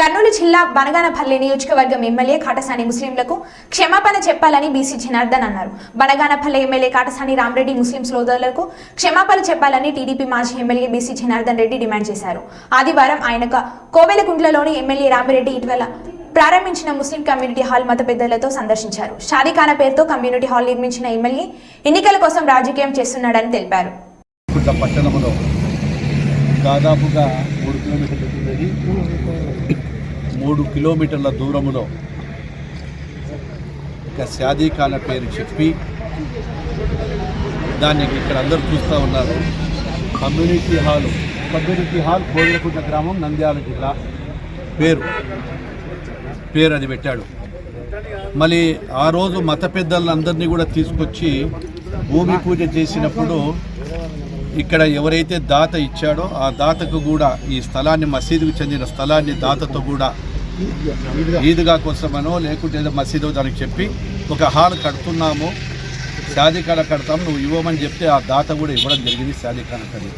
కర్నూలు జిల్లా బనగానపల్లి నియోజకవర్గం ఎమ్మెల్యే కాటసాని ముస్లింలకు క్షమాపణ చెప్పాలని బీసీ జనార్దన్ అన్నారు. బనగానపల్లి ఎమ్మెల్యే కాటసాని రామరెడ్డి ముస్లిం సోదరులకు క్షమాపణ చెప్పాలని టీడీపీ మాజీ MLA BC Janardhan Reddy demand చేశారు. ఆదివారం ఆయన కోవెలకుంట్లలోని ఎమ్మెల్యే రామిరెడ్డి ఇటీవల ప్రారంభించిన ముస్లిం కమ్యూనిటీ హాల్ మత పెద్దలతో సందర్శించారు. షాదీఖానా పేరుతో కమ్యూనిటీ హాల్ నిర్మించిన ఎమ్మెల్యే ఎన్నికల కోసం రాజకీయం చేస్తున్నాడని తెలిపారు. పట్టణంలో దాదాపుగా మూడు కిలోమీటర్లు ఉన్నది. మూడు కిలోమీటర్ల దూరములో ఒక శాదీఖాన పేరు చెప్పి దాన్ని ఇక్కడ అందరూ చూస్తూ ఉన్నారు. Community hall community hall Koilakunta గ్రామం నంద్యాల జిల్లా పేరు. పేరు అది పెట్టాడు. మళ్ళీ ఆ రోజు మత పెద్దలందరినీ కూడా తీసుకొచ్చి భూమి పూజ చేసినప్పుడు ఇక్కడ ఎవరైతే దాత ఇచ్చాడో ఆ దాతకు కూడా ఈ స్థలాన్ని మసీదుకు చెందిన స్థలాన్ని దాతతో కూడా ఈదుగా కోసమనో లేకుంటే మసీదో మసీదు దానికి చెప్పి ఒక హాల్ కడుతున్నాము శాదీఖాన కడతాం నువ్వు ఇవ్వమని చెప్తే ఆ దాత కూడా ఇవ్వడం జరిగింది శాదీఖాన కది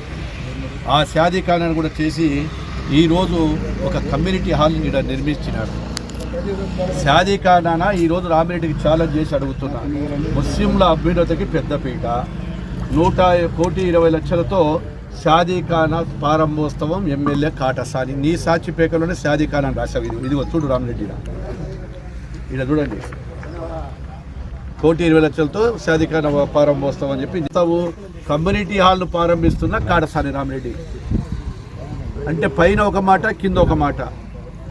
ఆ షాదీఖానాన్ని కూడా చేసి ఈరోజు ఒక కమ్యూనిటీ హాల్ని ఇక్కడ నిర్మించినాడు శాదీఖానా ఈరోజు రామిరెడ్డికి ఛాలెంజ్ చేసి అడుగుతున్నా. ముస్లింల అభ్యున్నతకి పెద్దపీట. నూట కోటి ఇరవై లక్షలతో షాదీఖానా ప్రారంభోత్సవం ఎమ్మెల్యే కాటసాని. నీ సాక్షిపేకలోనే షాదీఖానా అని రాశావు ఇది. ఇది చూడు రామిరెడ్డి ఇలా. చూడండి. కోటి ఇరవై లక్షలతో షాదీఖానా ప్రారంభోత్సవం అని చెప్పి ఇంతవు కమ్యూనిటీ హాల్ను ప్రారంభిస్తున్న కాటసాని రామిరెడ్డి. అంటే పైన ఒక మాట కింద ఒక మాట.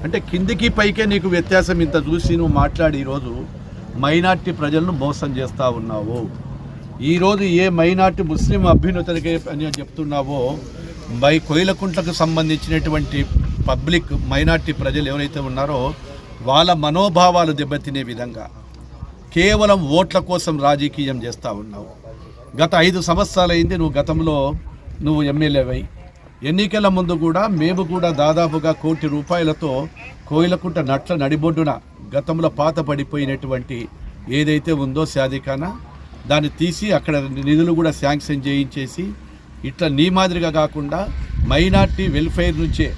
అంటే కిందికి పైకే నీకు వ్యత్యాసం ఇంత చూసి నువ్వు మాట్లాడి ఈరోజు మైనార్టీ ప్రజలను మోసం చేస్తూ ఉన్నావు. ఈరోజు ఏ మైనార్టీ ముస్లిం అభ్యున్నతలకే అని చెప్తున్నావో మై కోయిలకుంట్లకు సంబంధించినటువంటి పబ్లిక్ మైనార్టీ ప్రజలు ఎవరైతే ఉన్నారో వాళ్ళ మనోభావాలు దెబ్బతినే విధంగా కేవలం ఓట్ల కోసం రాజకీయం చేస్తూ ఉన్నావు. గత ఐదు సంవత్సరాలైంది నువ్వు గతంలో నువ్వు ఎమ్మెల్యేవై ఎన్నికల ముందు కూడా మేము కూడా దాదాపుగా కోటి రూపాయలతో కోయిలకుంట నట్ల నడిబొడ్డున గతంలో పాత పడిపోయినటువంటి ఏదైతే ఉందో సాధికానా దాన్ని తీసి అక్కడ నిధులు కూడా శాంక్షన్ చేయించేసి ఇట్లా నీ మాదిరిగా కాకుండా మైనార్టీ వెల్ఫేర్ నుంచే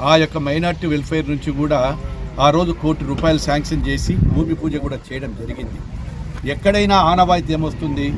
ఆ యొక్క మైనార్టీ వెల్ఫేర్ నుంచి కూడా ఆ రోజు కోటి రూపాయలు శాంక్షన్ చేసి భూమి పూజ కూడా చేయడం జరిగింది. ఎక్కడైనా ఆనవాయితీ ఏమొస్తుంది?